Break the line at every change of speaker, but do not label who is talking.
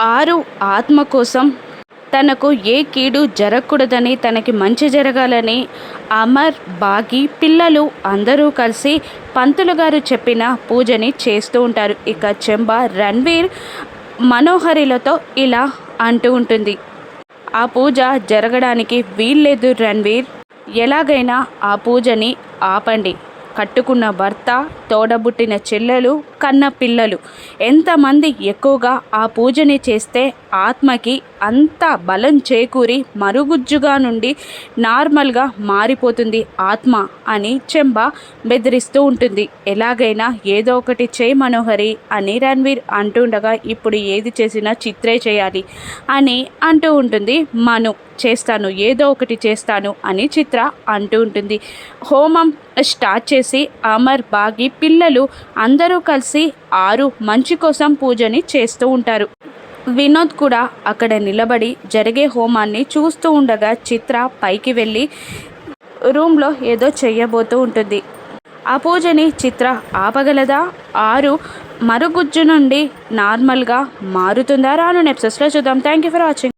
ఆరు ఆత్మ కోసం తనకు ఏ కీడు జరగకూడదని తనకి మంచి జరగాలని అమర్ బాగి పిల్లలు అందరూ కలిసి పంతులు గారు చెప్పిన పూజని చేస్తూ ఉంటారు. ఇక చెంబ రణ్వీర్ మనోహరిలతో ఇలా అంటూ ఉంటుంది. ఆ పూజ జరగడానికి వీల్లేదు రణ్వీర్. ఎలాగైనా ఆ పూజని ఆపండి. కట్టుకున్న భర్త తోడబుట్టిన చెల్లెలు కన్న పిల్లలు. ఎంతమంది ఎక్కువగా ఆ పూజని చేస్తే ఆత్మకి అంత బలం చేకూరి మరుగుజ్జుగా నుండి నార్మల్గా మారిపోతుంది ఆత్మ అని చెంబ బెదిరిస్తూ ఉంటుంది. ఎలాగైనా ఏదో ఒకటి చేయి మనోహరి అని రణ్వీర్ అంటుండగా ఇప్పుడు ఏది చేసినా చిత్రే చేయాలి అని అంటూ ఉంటుంది మను. చేస్తాను ఏదో ఒకటి చేస్తాను అని చిత్ర అంటూ ఉంటుంది. హోమం స్టార్ట్ చేసి అమర్ బాగి పిల్లలు అందరూ కలిసి ఆరు మంచి కోసం పూజని చేస్తూ ఉంటారు. వినోద్ కూడా అక్కడ నిలబడి జరిగే హోమాన్ని చూస్తూ ఉండగా చిత్ర పైకి వెళ్ళి రూమ్లో ఏదో చేయబోతూ ఉంటుంది. ఆ పూజని చిత్ర ఆపగలదా? ఆరు మరుగుజ్జు నుండి నార్మల్గా మారుతుందా? రాను నెప్సెస్లో చూద్దాం. Thank you for watching